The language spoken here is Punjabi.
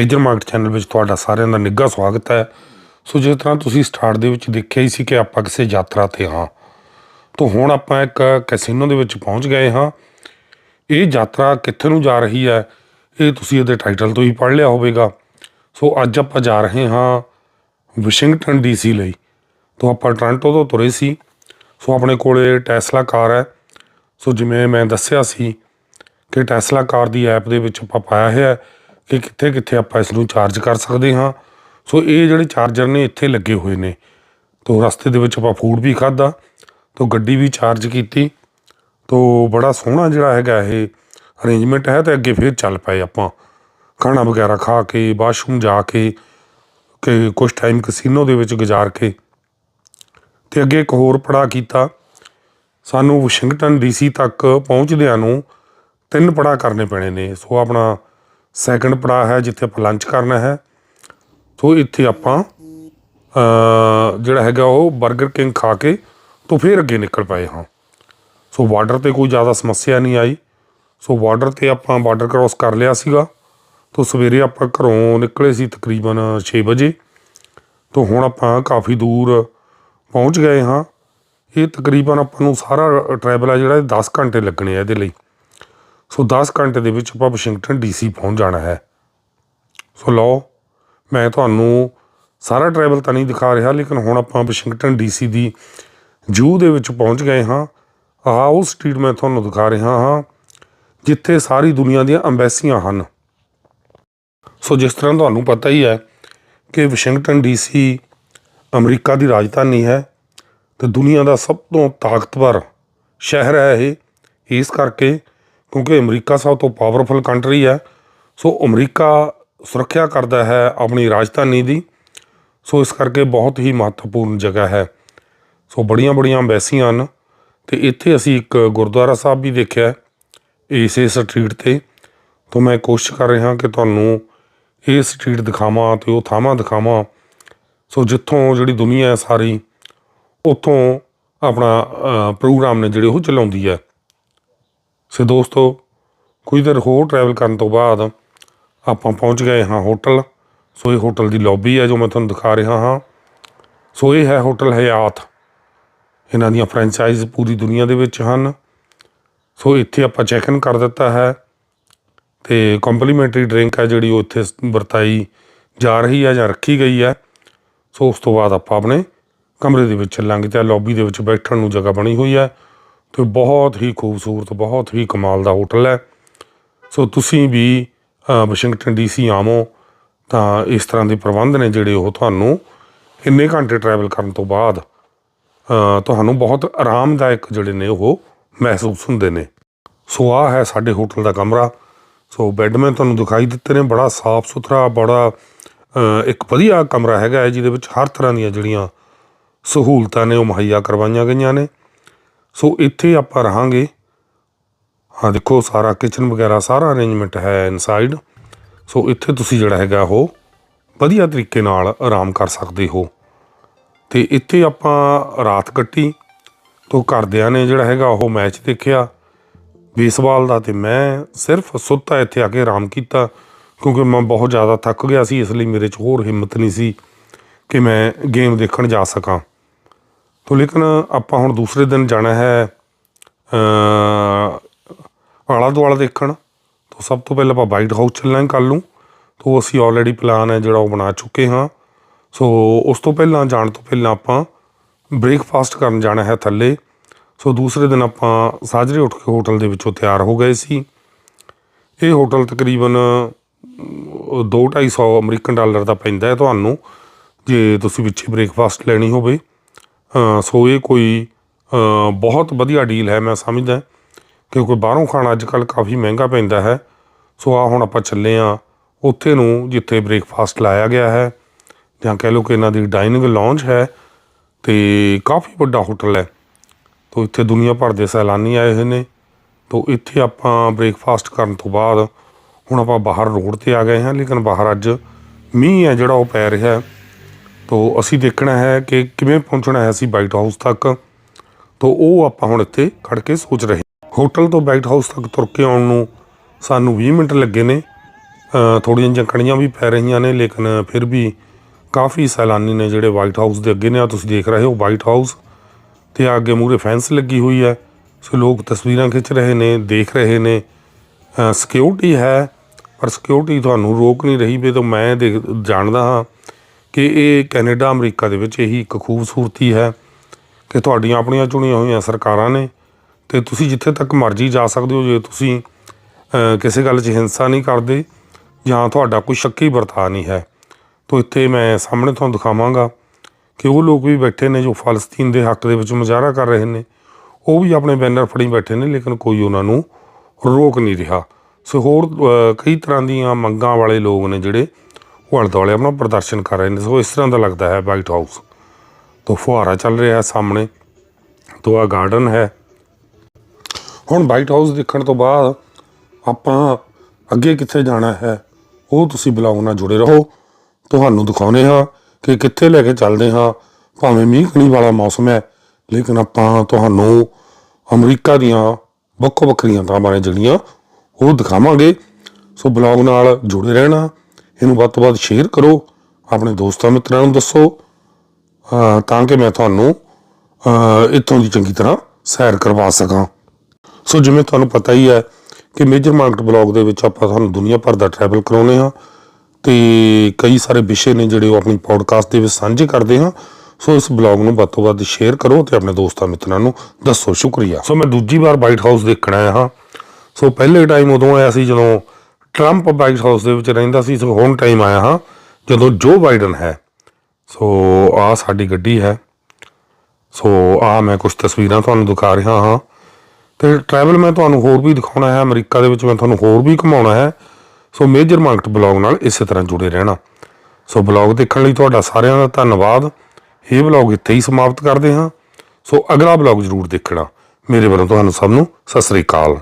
ਮੇਜਰ ਮਾਰਕਟ ਚੈਨਲ ਵਿੱਚ ਤੁਹਾਡਾ ਸਾਰਿਆਂ ਦਾ ਨਿੱਘਾ ਸਵਾਗਤ ਹੈ। ਸੋ ਜਿਸ ਤਰ੍ਹਾਂ ਤੁਸੀਂ ਸਟਾਰਟ ਦੇ ਵਿੱਚ ਦੇਖਿਆ ਹੀ ਸੀ ਕਿ ਆਪਾਂ ਕਿਸੇ ਯਾਤਰਾ ਤੇ ਹਾਂ। ਤੋਂ ਹੁਣ ਆਪਾਂ ਇੱਕ ਕੈਸੀਨੋ ਦੇ ਵਿੱਚ ਪਹੁੰਚ ਗਏ ਹਾਂ। ਇਹ ਯਾਤਰਾ ਕਿੱਥੇ ਨੂੰ ਜਾ ਰਹੀ ਹੈ, ਇਹ ਤੁਸੀਂ ਇਹਦੇ ਟਾਈਟਲ ਤੋਂ ਹੀ ਪੜ੍ਹ ਲਿਆ ਹੋਵੇਗਾ। ਸੋ ਅੱਜ ਆਪਾਂ ਜਾ ਰਹੇ ਹਾਂ ਵਾਸ਼ਿੰਗਟਨ ਡੀਸੀ ਲਈ। ਤੋਂ ਆਪਾਂ ਟੋਰਾਂਟੋ ਤੋਂ ਤੁਰੇ ਸੀ। ਸੋ ਆਪਣੇ ਕੋਲੇ ਟੈਸਲਾ ਕਾਰ ਹੈ। ਸੋ ਜਿਵੇਂ ਮੈਂ ਦੱਸਿਆ ਸੀ ਕਿ ਟੈਸਲਾ ਕਾਰ ਦੀ ਐਪ ਦੇ ਵਿੱਚ ਆਪਾਂ ਪਾਇਆ ਹੋਇਆ ਹੈ। ਕਿ ਕਿੱਥੇ ਕਿੱਥੇ ਆਪਾਂ ਇਸ ਨੂੰ ਚਾਰਜ ਕਰ ਸਕਦੇ ਹਾਂ। ਸੋ ਇਹ ਜਿਹੜੇ ਚਾਰਜਰ ਨੇ, ਇੱਥੇ ਲੱਗੇ ਹੋਏ ਨੇ। ਤੋਂ ਰਸਤੇ ਦੇ ਵਿੱਚ ਆਪਾਂ ਫੂਡ ਵੀ ਖਾਦਾ ਤੋਂ ਗੱਡੀ ਵੀ ਚਾਰਜ ਕੀਤੀ। ਤੋਂ ਬੜਾ ਸੋਹਣਾ ਜਿਹੜਾ ਹੈਗਾ ਇਹ ਅਰੇਂਜਮੈਂਟ ਹੈ ਤੇ ਅੱਗੇ ਫਿਰ ਚੱਲ ਪਏ ਆਪਾਂ। ਖਾਣਾ ਵਗੈਰਾ ਖਾ ਕੇ ਵਾਸ਼ਰੂਮ ਜਾ ਕੇ, ਕਿ ਕੁਝ ਟਾਈਮ ਕਸੀਨੋ ਦੇ ਵਿੱਚ ਗੁਜ਼ਾਰ ਕੇ। ਤੇ ਅੱਗੇ ਇੱਕ ਹੋਰ ਪੜਾ ਕੀਤਾ। ਸਾਨੂੰ ਵਾਸ਼ਿੰਗਟਨ ਡੀਸੀ ਤੱਕ ਪਹੁੰਚਦਿਆਂ ਨੂੰ ਤਿੰਨ ਪੜਾ ਕਰਨੇ ਪੈਣੇ ਨੇ। ਸੋ ਆਪਣਾ ਸੈਕੰਡ ਪੜਾਅ ਹੈ ਜਿੱਥੇ ਆਪਾਂ ਲੰਚ ਕਰਨਾ ਹੈ। ਸੋ ਇੱਥੇ ਆਪਾਂ ਜਿਹੜਾ ਹੈਗਾ ਉਹ 버ਗਰ ਕਿੰਗ ਖਾ ਕੇ ਤੋਂ ਫਿਰ ਅੱਗੇ ਨਿਕਲ ਪਏ ਹਾਂ। ਸੋ ਬਾਰਡਰ ਤੇ ਕੋਈ ਜ਼ਿਆਦਾ ਸਮੱਸਿਆ ਨਹੀਂ ਆਈ। ਸੋ ਬਾਰਡਰ ਤੇ ਆਪਾਂ ਬਾਰਡਰ ਕ੍ਰਾਸ ਕਰ ਲਿਆ ਸੀਗਾ। ਤੋਂ ਸਵੇਰੇ ਆਪਾਂ ਘਰੋਂ ਨਿਕਲੇ ਸੀ ਤਕਰੀਬਨ 6 ਵਜੇ। ਤੋਂ ਹੁਣ ਆਪਾਂ ਕਾਫੀ ਦੂਰ ਪਹੁੰਚ ਗਏ ਹਾਂ। ਇਹ ਤਕਰੀਬਨ ਆਪਾਂ ਨੂੰ ਸਾਰਾ ਟਰੈਵਲ ਆ ਜਿਹੜਾ ਇਹ 10 ਘੰਟੇ ਲੱਗਣੇ ਆ ਇਹਦੇ ਲਈ। ਸੋ 10 ਘੰਟੇ ਦੇ ਵਿੱਚ ਆਪਾਂ ਵਾਸ਼ਿੰਗਟਨ ਡੀਸੀ ਪਹੁੰਚ ਜਾਣਾ ਹੈ। ਸੋ ਲਓ, ਮੈਂ ਤੁਹਾਨੂੰ ਸਾਰਾ ਟਰੈਵਲ ਤਾਂ ਨਹੀਂ ਦਿਖਾ ਰਿਹਾ, ਲੇਕਿਨ ਹੁਣ ਆਪਾਂ ਵਾਸ਼ਿੰਗਟਨ ਡੀਸੀ ਦੀ ਜੂ ਦੇ ਵਿੱਚ ਪਹੁੰਚ ਗਏ ਹਾਂ। ਆਹ ਉਹ ਸਟਰੀਟ ਮੈਂ ਤੁਹਾਨੂੰ ਦਿਖਾ ਰਿਹਾ ਹਾਂ, ਜਿੱਥੇ ਸਾਰੀ ਦੁਨੀਆ ਦੀਆਂ ਅੰਬੈਸੀਆਂ ਹਨ। ਸੋ ਜਿਸ ਤਰ੍ਹਾਂ ਤੁਹਾਨੂੰ ਪਤਾ ਹੀ ਹੈ ਕਿ ਵਾਸ਼ਿੰਗਟਨ ਡੀਸੀ ਅਮਰੀਕਾ ਦੀ ਰਾਜਧਾਨੀ ਹੈ ਤੇ ਦੁਨੀਆ ਦਾ ਸਭ ਤੋਂ ਤਾਕਤਵਰ ਸ਼ਹਿਰ ਹੈ ਇਹ। ਇਸ ਕਰਕੇ ਕਿਉਂਕਿ ਅਮਰੀਕਾ ਸਭ ਤੋਂ ਪਾਵਰਫੁਲ ਕੰਟਰੀ ਹੈ। ਸੋ ਅਮਰੀਕਾ ਸੁਰੱਖਿਆ ਕਰਦਾ ਹੈ ਆਪਣੀ ਰਾਜਧਾਨੀ ਦੀ। ਸੋ ਇਸ ਕਰਕੇ ਬਹੁਤ ਹੀ ਮਹੱਤਵਪੂਰਨ ਜਗ੍ਹਾ ਹੈ। ਸੋ ਬੜੀਆਂ ਬੜੀਆਂ ਅੰਬੈਸੀਆਂ ਹਨ। ਤੇ ਇੱਥੇ ਅਸੀਂ ਇੱਕ ਗੁਰਦੁਆਰਾ ਸਾਹਿਬ ਵੀ ਦੇਖਿਆ ਇਸੇ ਸਟਰੀਟ ਤੇ। ਤੋਂ, ਮੈਂ ਕੋਸ਼ਿਸ਼ ਕਰ ਰਿਹਾ ਕਿ ਤੁਹਾਨੂੰ ਇਹ ਸਟਰੀਟ ਦਿਖਾਵਾਂ ਤੇ ਉਹ ਥਾਵਾਂ ਦਿਖਾਵਾਂ। ਸੋ ਜਿੱਥੋਂ ਜਿਹੜੀ ਦੁਨੀਆ ਹੈ ਸਾਰੀ, ਉੱਥੋਂ ਆਪਣਾ ਪ੍ਰੋਗਰਾਮ ਨੇ ਜਿਹੜੇ ਉਹ ਚਲਾਉਂਦੀ ਹੈ। ਸੋ ਦੋਸਤੋ, ਕੁਝ ਦੇਰ ਹੋਰ ਟਰੈਵਲ ਕਰਨ ਤੋਂ ਬਾਅਦ ਆਪਾਂ ਪਹੁੰਚ ਗਏ ਹਾਂ ਹੋਟਲ ਸੋ ਇਹ ਹੋਟਲ ਦੀ ਲੌਬੀ ਹੈ ਜੋ ਮੈਂ ਤੁਹਾਨੂੰ ਦਿਖਾ ਰਿਹਾ ਹਾਂ। ਸੋ ਇਹ ਹੈ ਹੋਟਲ ਹਯਾਤ। ਇਹਨਾਂ ਦੀਆਂ ਫਰੈਂਚਾਈਜ਼ ਪੂਰੀ ਦੁਨੀਆ ਦੇ ਵਿੱਚ ਹਨ। ਸੋ ਇੱਥੇ ਆਪਾਂ ਚੈੱਕ ਇਨ ਕਰ ਦਿੱਤਾ ਹੈ। ਤੇ ਕੰਪਲੀਮੈਂਟਰੀ ਡਰਿੰਕ ਹੈ ਜਿਹੜੀ ਉਹ ਇੱਥੇ ਵਰਤਾਈ ਜਾ ਰਹੀ ਹੈ ਜਾਂ ਰੱਖੀ ਗਈ ਹੈ। ਸੋ ਉਸ ਤੋਂ ਬਾਅਦ ਆਪਾਂ ਆਪਣੇ ਕਮਰੇ ਦੇ ਵਿੱਚ ਚੱਲਾਂਗੇ ਤੇ ਲੌਬੀ ਦੇ ਵਿੱਚ ਬੈਠਣ ਨੂੰ ਜਗ੍ਹਾ ਬਣੀ ਹੋਈ ਹੈ। ਤੇ ਬਹੁਤ ਹੀ ਖੂਬਸੂਰਤ ਬਹੁਤ ਹੀ ਕਮਾਲ ਦਾ ਹੋਟਲ ਹੈ। ਸੋ ਤੁਸੀਂ ਵੀ ਅ, ਵਾਸ਼ਿੰਗਟਨ ਡੀਸੀ ਆਵੋ ਤਾਂ ਇਸ ਤਰ੍ਹਾਂ ਦੇ ਪ੍ਰਬੰਧ ਨੇ ਜਿਹੜੇ ਉਹ ਤੁਹਾਨੂੰ ਇੰਨੇ ਘੰਟੇ ਟਰੈਵਲ ਕਰਨ ਤੋਂ ਬਾਅਦ ਤੁਹਾਨੂੰ ਬਹੁਤ ਆਰਾਮਦਾਇਕ ਜਿਹੜੇ ਨੇ ਉਹ ਮਹਿਸੂਸ ਹੁੰਦੇ ਨੇ। ਸੋ ਆ ਹੈ ਸਾਡੇ ਹੋਟਲ ਦਾ ਕਮਰਾ। ਸੋ ਬੈੱਡ ਮੈਂ ਤੁਹਾਨੂੰ ਦਿਖਾਈ ਦਿੱਤੇ ਨੇ ਬੜਾ ਸਾਫ਼ ਸੁਥਰਾ ਬੜਾ ਇੱਕ ਵਧੀਆ ਕਮਰਾ ਹੈਗਾ ਹੈ ਜਿਹਦੇ ਵਿੱਚ ਹਰ ਤਰ੍ਹਾਂ ਦੀਆਂ ਜਿਹੜੀਆਂ ਸਹੂਲਤਾਂ ਨੇ ਉਹ ਮੁਹੱਈਆ ਕਰਵਾਈਆਂ ਗਈਆਂ ਨੇ। ਸੋ ਇੱਥੇ ਆਪਾਂ ਰਹਾਂਗੇ। ਹਾਂ ਦੇਖੋ, ਸਾਰਾ ਕਿਚਨ ਵਗੈਰਾ, ਸਾਰਾ ਅਰੇਂਜਮੈਂਟ ਹੈ ਇਨਸਾਈਡ ਸੋ ਇੱਥੇ ਤੁਸੀਂ ਜਿਹੜਾ ਹੈਗਾ ਉਹ ਵਧੀਆ ਤਰੀਕੇ ਨਾਲ ਆਰਾਮ ਕਰ ਸਕਦੇ ਹੋ। ਤੇ ਇੱਥੇ ਆਪਾਂ ਰਾਤ ਕੱਟੀ ਤੋਂ ਘਰਦਿਆਂ ਨੇ ਜਿਹੜਾ ਹੈਗਾ ਉਹ ਮੈਚ ਦੇਖਿਆ। ਬੇਸਬਾਲ ਦਾ ਤੇ ਮੈਂ ਸਿਰਫ ਸੁੱਤਾ ਇੱਥੇ ਆ ਕੇ ਆਰਾਮ ਕੀਤਾ, ਕਿਉਂਕਿ ਮੈਂ ਬਹੁਤ ਜ਼ਿਆਦਾ ਥੱਕ ਗਿਆ ਸੀ, ਇਸ ਲਈ ਮੇਰੇ 'ਚ ਹੋਰ ਹਿੰਮਤ ਨਹੀਂ ਸੀ ਕਿ ਮੈਂ ਗੇਮ ਦੇਖਣ ਜਾ ਸਕਾਂ। ਤੋਂ ਲੇਕਿਨ ਆਪਾਂ ਹੁਣ ਦੂਸਰੇ ਦਿਨ ਜਾਣਾ ਹੈ ਆਲਾ ਦੁਆਲਾ ਦੇਖਣ, ਤੋਂ ਸਭ ਤੋਂ ਪਹਿਲਾਂ ਆਪਾਂ ਵਾਈਟ ਹਾਊਸ ਚੱਲਾਂਗੇ ਕੱਲ ਨੂੰ, ਤੋਂ ਅਸੀਂ ਆਲਰੇਡੀ ਪਲਾਨ ਹੈ ਜਿਹੜਾ ਉਹ ਬਣਾ ਚੁੱਕੇ ਹਾਂ। ਸੋ ਉਸ ਤੋਂ ਪਹਿਲਾਂ, ਜਾਣ ਤੋਂ ਪਹਿਲਾਂ ਆਪਾਂ ਬ੍ਰੇਕਫਾਸਟ ਕਰਨ ਜਾਣਾ ਹੈ ਥੱਲੇ। ਸੋ ਦੂਸਰੇ ਦਿਨ ਆਪਾਂ ਸਾਜਰੇ ਉੱਠ ਕੇ ਹੋਟਲ ਦੇ ਵਿੱਚੋਂ ਤਿਆਰ ਹੋ ਗਏ ਸੀ। ਇਹ ਹੋਟਲ ਤਕਰੀਬਨ 2-250 ਅਮਰੀਕਨ ਡਾਲਰ ਦਾ ਪੈਂਦਾ ਹੈ ਤੁਹਾਨੂੰ, ਜੇ ਤੁਸੀਂ ਪਿੱਛੇ ਬ੍ਰੇਕਫਾਸਟ ਲੈਣੀ ਹੋਵੇ। ਸੋ ਇਹ ਕੋਈ ਬਹੁਤ ਵਧੀਆ ਡੀਲ ਹੈ, ਮੈਂ ਸਮਝਦਾ ਕਿਉਂਕਿ ਬਾਹਰੋਂ ਖਾਣਾ ਅੱਜ ਕੱਲ ਕਾਫੀ ਮਹਿੰਗਾ ਪੈਂਦਾ ਹੈ। ਸੋ ਆ ਹੁਣ ਆਪਾਂ ਚੱਲੇ ਆ ਉੱਥੇ ਨੂੰ ਜਿੱਥੇ ਬ੍ਰੇਕਫਾਸਟ ਲਾਇਆ ਗਿਆ ਹੈ, ਜਾਂ ਕਹਿ ਲਓ ਕਿ ਇਹਨਾਂ ਦੀ ਡਾਈਨਿੰਗ ਲੌਂਜ ਹੈ, ਤੇ ਕਾਫੀ ਵੱਡਾ ਹੋਟਲ ਹੈ। ਤੋ ਇੱਥੇ ਦੁਨੀਆ ਭਰ ਦੇ ਸੈਲਾਨੀ ਆਏ ਹੋਏ ਨੇ, ਤੋ ਇੱਥੇ ਆਪਾਂ ਬ੍ਰੇਕਫਾਸਟ ਕਰਨ ਤੋਂ ਬਾਅਦ ਹੁਣ ਆਪਾਂ ਬਾਹਰ ਰੋਡ ਤੇ ਆ ਗਏ ਹਾਂ, ਲੇਕਿਨ ਬਾਹਰ ਅੱਜ ਮੀਂਹ ਹੈ ਜਿਹੜਾ ਉਹ ਪੈ ਰਿਹਾ ਹੈ। ਤੋ ਅਸੀਂ ਦੇਖਣਾ ਹੈ ਕਿ ਕਿਵੇਂ ਪਹੁੰਚਣਾ ਹੈ ਅਸੀਂ ਵਾਈਟ ਹਾਊਸ ਤੱਕ। ਤੋ ਉਹ ਆਪਾਂ ਹੁਣ ਇੱਥੇ ਖੜ ਕੇ ਸੋਚ ਰਹੇ ਹੋਟਲ ਤੋਂ ਵਾਈਟ ਹਾਊਸ ਤੱਕ ਤੁਰ ਕੇ ਆਉਣ ਨੂੰ ਸਾਨੂੰ 20 ਮਿੰਟ ਲੱਗੇ ਨੇ। ਥੋੜੀਆਂ ਜਿਹੀਆਂ ਵੀ ਪੈ ਰਹੀਆਂ ਨੇ, ਲੇਕਿਨ ਫਿਰ ਵੀ ਕਾਫੀ ਸੈਲਾਨੀ ਨੇ ਜਿਹੜੇ ਵਾਈਟ ਹਾਊਸ ਦੇ ਅੱਗੇ ਨੇ। ਆ ਤੁਸੀਂ ਦੇਖ ਰਹੇ ਹੋ ਵਾਈਟ ਹਾਊਸ ਤੇ ਅੱਗੇ ਮੂਰੇ ਫੈਂਸ ਲੱਗੀ ਹੋਈ ਹੈ। ਸੋ ਲੋਕ ਤਸਵੀਰਾਂ ਖਿੱਚ ਰਹੇ ਨੇ, ਦੇਖ ਰਹੇ ਨੇ। ਸਿਕਿਉਰਿਟੀ ਹੈ, ਪਰ ਸਿਕਿਉਰਿਟੀ ਤੁਹਾਨੂੰ ਰੋਕ ਨਹੀਂ ਰਹੀ ਵੀ ਤਾਂ ਮੈਂ ਦੇਖ, ਜਾਣਦਾ ਹਾਂ ਕਿ ਇਹ ਕੈਨੇਡਾ, ਅਮਰੀਕਾ ਦੇ ਵਿੱਚ ਇਹੀ ਇੱਕ ਖੂਬਸੂਰਤੀ ਹੈ ਕਿ ਤੁਹਾਡੀਆਂ ਆਪਣੀਆਂ ਚੁਣੀਆਂ ਹੋਈਆਂ ਸਰਕਾਰਾਂ ਨੇ ਤੇ ਤੁਸੀਂ ਜਿੱਥੇ ਤੱਕ ਮਰਜ਼ੀ ਜਾ ਸਕਦੇ ਹੋ, ਜੇ ਤੁਸੀਂ ਕਿਸੇ ਗੱਲ 'ਚ ਹਿੰਸਾ ਨਹੀਂ ਕਰਦੇ ਜਾਂ ਤੁਹਾਡਾ ਕੋਈ ਸ਼ੱਕੀ ਵਰਤਾਅ ਨਹੀਂ ਹੈ। ਤਾਂ ਇੱਥੇ ਮੈਂ ਸਾਹਮਣੇ ਤੁਹਾਨੂੰ ਦਿਖਾਵਾਂਗਾ ਕਿ ਉਹ ਲੋਕ ਵੀ ਬੈਠੇ ਨੇ ਜੋ ਫਲਸਤੀਨ ਦੇ ਹੱਕ ਦੇ ਵਿੱਚ ਮੁਜ਼ਾਹਰਾ ਕਰ ਰਹੇ ਨੇ। ਉਹ ਵੀ ਆਪਣੇ ਬੈਨਰ ਫੜੀ ਬੈਠੇ ਨੇ, ਲੇਕਿਨ ਕੋਈ ਉਹਨਾਂ ਨੂੰ ਰੋਕ ਨਹੀਂ ਰਿਹਾ। ਸੋ ਹੋਰ ਕਈ ਤਰ੍ਹਾਂ ਦੀਆਂ ਮੰਗਾਂ ਵਾਲੇ ਲੋਕ ਨੇ ਜਿਹੜੇ ਉਹ ਆਲੇ ਦੁਆਲੇ ਆਪਣਾ ਪ੍ਰਦਰਸ਼ਨ ਕਰ ਰਹੇ ਨੇ। ਸੋ ਇਸ ਤਰ੍ਹਾਂ ਦਾ ਲੱਗਦਾ ਹੈ ਵਾਈਟ ਹਾਊਸ ਤੋਂ ਫੁਹਾਰਾ ਚੱਲ ਰਿਹਾ ਹੈ ਸਾਹਮਣੇ। ਤੋਂ ਆ ਗਾਰਡਨ ਹੈ। ਹੁਣ ਵਾਈਟ ਹਾਊਸ ਦੇਖਣ ਤੋਂ ਬਾਅਦ ਆਪਾਂ ਅੱਗੇ ਕਿੱਥੇ ਜਾਣਾ ਹੈ, ਉਹ ਤੁਸੀਂ ਬਲੌਗ ਨਾਲ ਜੁੜੇ ਰਹੋ। ਤੁਹਾਨੂੰ ਦਿਖਾਉਨੇ ਹਾਂ ਕਿ ਕਿੱਥੇ ਲੈ ਕੇ ਚੱਲਦੇ ਹਾਂ। ਭਾਵੇਂ ਮੀਂਹ ਕਣੀ ਵਾਲਾ ਮੌਸਮ ਹੈ, ਲੇਕਿਨ ਆਪਾਂ ਤੁਹਾਨੂੰ ਅਮਰੀਕਾ ਦੀਆਂ ਵੱਖੋ ਵੱਖਰੀਆਂ ਥਾਵਾਂ ਬਾਰੇ ਜਿਹੜੀਆਂ ਉਹ ਦਿਖਾਵਾਂਗੇ। ਸੋ ਬਲੌਗ ਨਾਲ ਜੁੜੇ ਰਹਿਣਾ। ਇਹਨੂੰ ਵੱਧ ਤੋਂ ਵੱਧ ਸ਼ੇਅਰ ਕਰੋ, ਆਪਣੇ ਦੋਸਤਾਂ ਮਿੱਤਰਾਂ ਨੂੰ ਦੱਸੋ ਤਾਂ ਕਿ ਮੈਂ ਤੁਹਾਨੂੰ, ਅਹ ਇੱਥੋਂ ਦੀ ਚੰਗੀ ਤਰ੍ਹਾਂ ਸੈਰ ਕਰਵਾ ਸਕਾਂ। ਸੋ ਜਿਵੇਂ ਤੁਹਾਨੂੰ ਪਤਾ ਹੀ ਹੈ ਕਿ ਮੇਜਰ ਮਾਰਕੀਟ ਬਲੌਗ ਦੇ ਵਿੱਚ ਆਪਾਂ ਤੁਹਾਨੂੰ ਦੁਨੀਆ ਭਰ ਦਾ ਟਰੈਵਲ ਕਰਾਉਨੇ ਹਾਂ ਤੇ ਕਈ ਸਾਰੇ ਵਿਸ਼ੇ ਨੇ ਜਿਹੜੇ ਉਹ ਆਪਣੀ ਪੋਡਕਾਸਟ ਦੇ ਵਿੱਚ ਸਾਂਝੇ ਕਰਦੇ ਹਾਂ। ਸੋ ਇਸ ਬਲੌਗ ਨੂੰ ਵੱਧ ਤੋਂ ਵੱਧ ਸ਼ੇਅਰ ਕਰੋ ਤੇ ਆਪਣੇ ਦੋਸਤਾਂ ਮਿੱਤਰਾਂ ਨੂੰ ਦੱਸੋ। ਸ਼ੁਕਰੀਆ। ਸੋ ਮੈਂ ਦੂਜੀ ਵਾਰ ਵਾਈਟ ਹਾਊਸ ਦੇਖਣ ਆਇਆ ਹਾਂ। ਸੋ ਪਹਿਲੇ ਟਾਈਮ ਉਦੋਂ ਆਇਆ ਸੀ ਜਦੋਂ ਟਰੰਪ ਵਾਈਟ ਹਾਊਸ ਦੇ ਵਿੱਚ ਰਹਿੰਦਾ ਸੀ, ਸੋ ਹੁਣ ਟਾਈਮ ਆਇਆ ਹਾਂ, ਜਦੋਂ ਜੋ ਬਾਈਡਨ ਹੈ। ਸੋ ਆ ਸਾਡੀ ਗੱਡੀ ਹੈ। ਸੋ ਆ ਮੈਂ ਕੁਝ ਤਸਵੀਰਾਂ ਤੁਹਾਨੂੰ ਦਿਖਾ ਰਿਹਾ ਹਾਂ। ਤੇ ਟਰੈਵਲ ਮੈਂ ਤੁਹਾਨੂੰ ਹੋਰ ਵੀ ਦਿਖਾਉਣਾ ਹੈ। ਅਮਰੀਕਾ ਦੇ ਵਿੱਚ ਮੈਂ ਤੁਹਾਨੂੰ ਹੋਰ ਵੀ ਘੁਮਾਉਣਾ ਹੈ। ਸੋ ਮੇਜਰ ਮਾਰਕੀਟ ਬਲੌਗ ਨਾਲ ਇਸੇ ਤਰ੍ਹਾਂ ਜੁੜੇ ਰਹਿਣਾ। ਸੋ ਬਲੌਗ ਦੇਖਣ ਲਈ ਤੁਹਾਡਾ ਸਾਰਿਆਂ ਦਾ ਧੰਨਵਾਦ। ਇਹ ਬਲੌਗ ਇੱਥੇ ਹੀ ਸਮਾਪਤ ਕਰਦੇ ਹਾਂ। ਸੋ ਅਗਲਾ ਬਲੌਗ ਜ਼ਰੂਰ ਦੇਖਣਾ। ਮੇਰੇ ਵੱਲੋਂ ਤੁਹਾਨੂੰ ਸਭ ਨੂੰ ਸਤਿ ਸ੍ਰੀ ਅਕਾਲ।